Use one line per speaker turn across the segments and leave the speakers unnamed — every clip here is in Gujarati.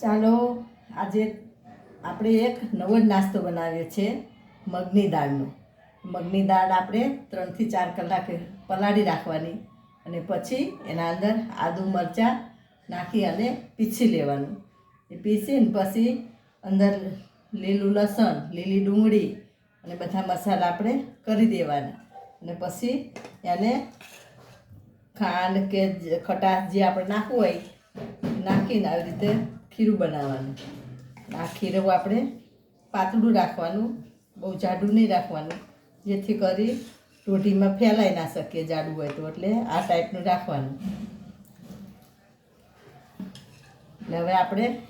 ચાલો, આજે આપણે એક નવો જ નાસ્તો બનાવીએ છીએ, મગની દાળનો. મગની દાળ આપણે ત્રણથી ચાર કલાક પલાળી રાખવાની અને પછી એના અંદર આદુ મરચાં નાખી અને પીછી લેવાનું. એ પીસીને પછી અંદર લીલું લસણ, લીલી ડુંગળી અને બધા મસાલા આપણે કરી દેવાના. અને પછી એને ખાંડ કે ખટાશ જે આપણે નાખવું હોય નાખીને આવી રીતે ખીરું બનાવવાનું. આ ખીરું આપણે પાતળું રાખવાનું, બહુ જાડું નહીં રાખવાનું, જેથી કરી રોટીમાં ફેલાઈ ના શકીએ જાડું હોય તો, એટલે આ ટાઈપનું રાખવાનું. એટલે હવે આપણે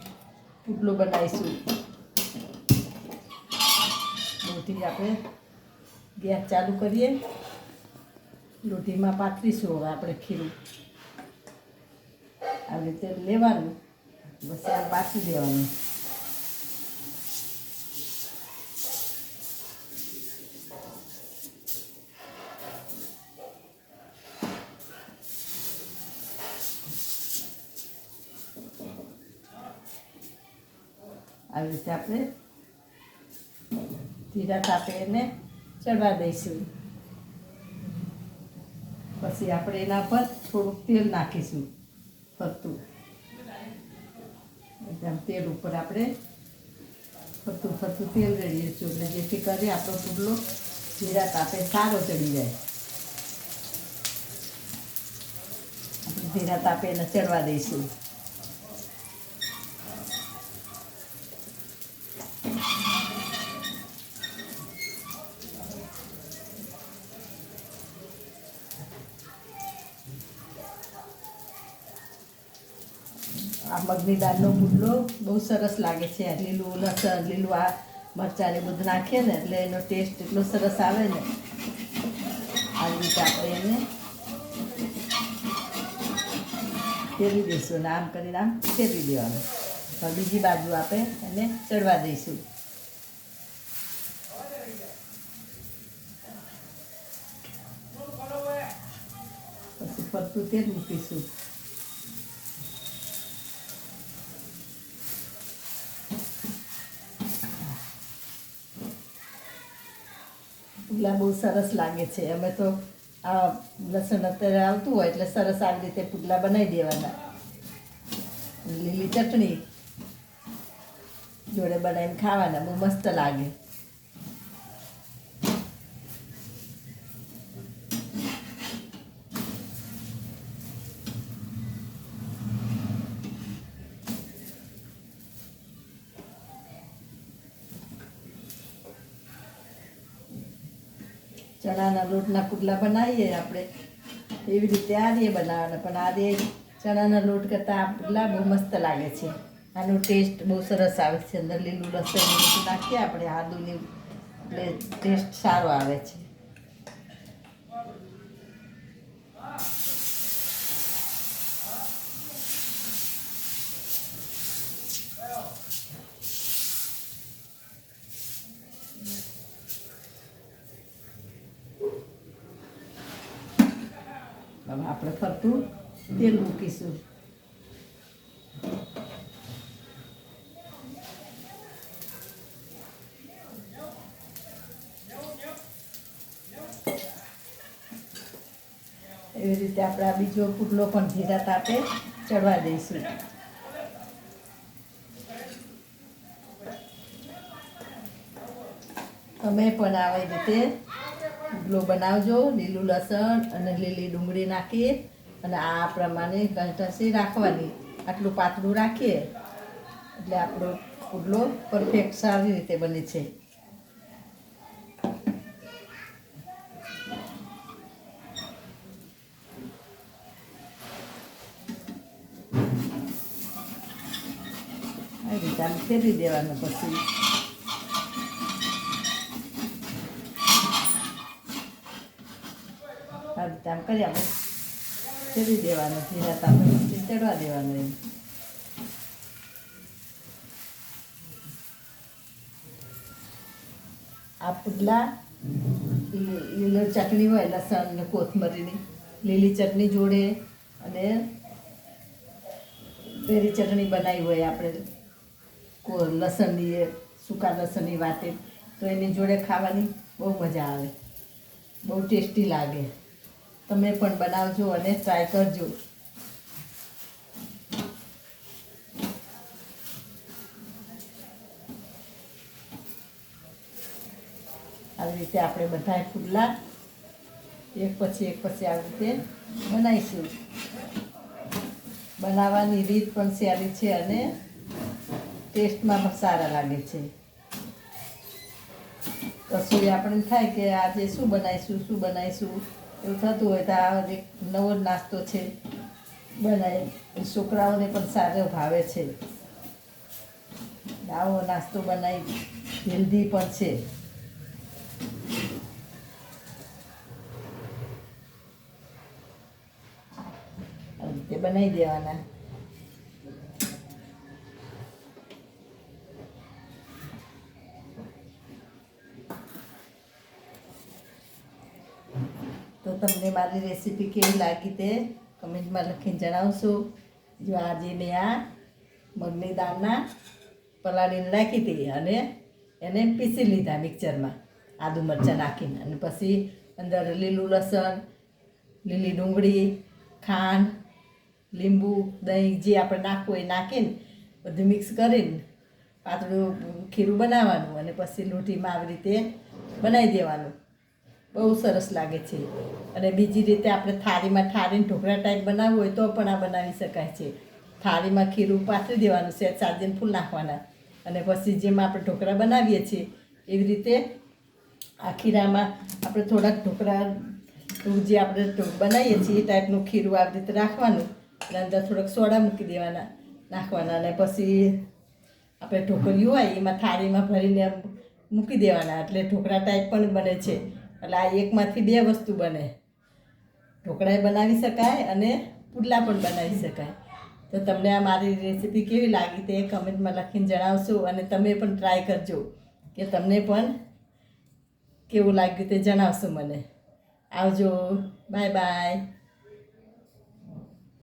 પુટલું બનાવીશું. રોટી આપણે ગેસ ચાલુ કરીએ. રોટીમાં પાથરીશું હવે આપણે ખીરું. આવી રીતે લેવાનું. બસ આ પાછી દેવાનું આવી રીતે આપણે ધીરા તાપે એને ચડવા દઈશું પછી આપણે એના પર થોડુંક તેલ નાખીશું ફરતું એકદમ તેલ ઉપર આપણે ફરતું ફરતું તેલ રેડીશું એટલે જેથી કરી આપણો પુડલો જીરા તાપે સારો ચડી જાય. જીરા તાપે એને ચડવા દઈશું. આ મગની દાળનો પુડલો બહુ સરસ લાગે છે. લીલું લસણ લીલું આ મરચાં બધું નાખીએ ને એટલે એનો ટેસ્ટ એટલો સરસ આવે ને. આવી રીતે આપણે એને ફેરવી દઈશું ને આમ કરીને આમ ફેરવી દેવાનું. હવે બીજી બાજુ આપણે એને ચડવા દઈશું. પછી ફરતું તેલ મૂકીશું. પુડલા બહુ સરસ લાગે છે. અમે તો આ લસણ અત્યારે આવતું હોય એટલે સરસ આવી રીતે પુડલા બનાવી દેવાના. લીલી ચટણી જોડે બનાવીને ખાવાના. બહુ મસ્ત લાગે. ચણાના લોટના પુડલા બનાવીએ આપણે. એવી રીતે આદે બનાવવાના, પણ આ દે ચણાના લોટ કરતાં આ પુડલા બહુ મસ્ત લાગે છે. આનો ટેસ્ટ બહુ સરસ આવે છે. અંદર લીલું લસણ નાખીએ આપણે, આદુની, એટલે ટેસ્ટ સારો આવે છે હવે આપણે ફરતું તેલ મૂકીશું. એવી રીતે આપણે આ બીજો પુડલો પણ ધીરા તાપે ચડવા દઈશું. તમે પણ આવી રીતે પુડલો બનાવજો, લીલું લસણ અને લીલી ડુંગળી નાખીએ. અને આ પ્રમાણે કંટસી રાખવાની. આટલું પાતળું રાખીએ. એટલે આપણો પુડલો પરફેક્ટ સારી રીતે બને છે. આવી રીતે આમ ફેરવી દેવાનું પછી આવી રીતે આમ કરી આપણે ચડી દેવાનું ધીરા તાપે પછી ચડવા દેવાનું એમ. આ પુડલા લીલો ચટણી હોય, લસણ ને કોથમરીની. લીલી ચટણી જોડે અને પેરી ચટણી બનાવી હોય આપણે. લસણની સૂકા લસણની વાતે. તો એની જોડે ખાવાની બહુ મજા આવે. બહુ ટેસ્ટી લાગે. તમે પણ બનાવજો અને ટ્રાય કરજો. આવી રીતે આપણે બધાય ફૂલા એક પછી એક પછી આવી રીતે બનાવીશું. બનાવવાની રીત પણ સારી છે અને ટેસ્ટમાં પણ સારા લાગે છે. રસોઈ આપણને થાય કે આજે શું બનાવીશું શું બનાવીશું? એવું થતું હોય તો આ એક નવો નાસ્તો છે બનાવી છોકરાઓને પણ સારો ભાવે છે. આવો નાસ્તો બનાવી હેલ્ધી પણ છે. તે બનાવી દેવાના. તમને મારી રેસીપી કેવી લાગી તે કમેન્ટમાં લખીને જણાવશો. જો આજે મેં આ મગની દાળના પલાળીને નાખી હતી અને એને પીસી લીધા મિક્સરમાં. આદુ મરચાં નાખીને અને પછી અંદર લીલું લસણ, લીલી ડુંગળી, ખાંડ, લીંબુ, દહીં જે આપણે નાખવું એ નાખીને બધું મિક્સ કરીને પાતળું ખીરું બનાવવાનું અને પછી લોટીમાં આવી રીતે બનાવી દેવાનું. બહુ સરસ લાગે છે. અને બીજી રીતે આપણે થાળીમાં ઠારીને ઢોકળા ટાઈપ બનાવવું હોય તો પણ આ બનાવી શકાય છે. થાળીમાં ખીરું પાથરી દેવાનું છે, સાજીને ફૂલ નાખવાના. અને પછી જેમ આપણે ઢોકળા બનાવીએ છીએ, એવી રીતે આ ખીરામાં આપણે થોડાક ઢોકળા જે આપણે બનાવીએ છીએ એ ટાઈપનું ખીરું આવી રીતે રાખવાનું. અને અંદર થોડાક સોડા મૂકી દેવાના, નાખવાના. અને પછી આપણે ઢોકળીઓ હોય, એમાં થાળીમાં ભરીને મૂકી દેવાના. એટલે ઢોકળા ટાઈપ પણ બને છે. એટલે આ એકમાંથી બે વસ્તુ બને. ઢોકળાએ બનાવી શકાય અને પુડલા પણ બનાવી શકાય. તો તમને આ મારી રેસીપી કેવી લાગી તે કમેન્ટમાં લખીને જણાવશો અને તમે પણ ટ્રાય કરજો કે તમને પણ કેવું લાગ્યું તે જણાવશો મને. આવજો. Bye bye